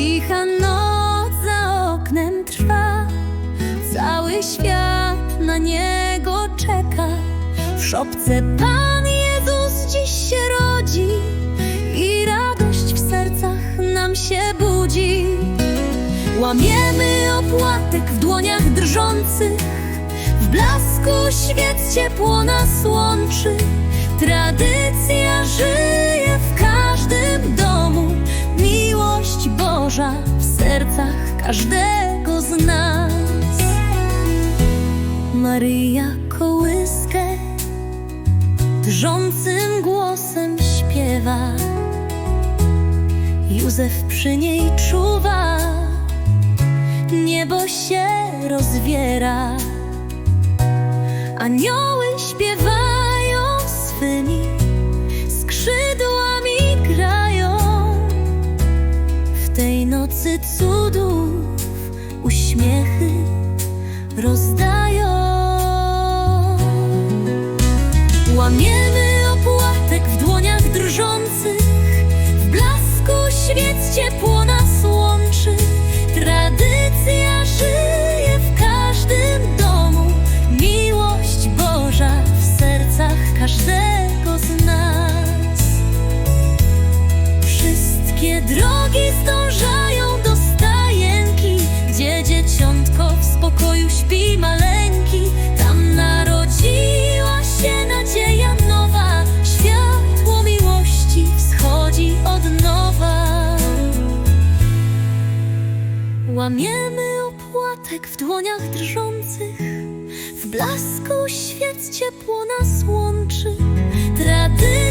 Cicha noc za oknem trwa, cały świat na niego czeka. W szopce Pan Jezus dziś się rodzi i radość w sercach nam się budzi. Łamiemy opłatek w dłoniach drżących, w blasku świec ciepło nas łączy. W sercach każdego z nas. Maryja kołyskę drżącym głosem śpiewa. Józef przy niej czuwa, niebo się rozwiera. Anioły śpiewają swymi nocy cudów uśmiechy rozdają. Łamiemy opłatek w dłoniach drżących, w blasku świec ciepło nas łączy. Tradycja żyje w każdym domu, miłość Boża w sercach każdego z nas. Wszystkie drogi zdążają śpi maleńki. Tam narodziła się nadzieja nowa, światło miłości wschodzi od nowa. Łamiemy opłatek w dłoniach drżących, w blasku świec ciepło nas łączy. Tradycja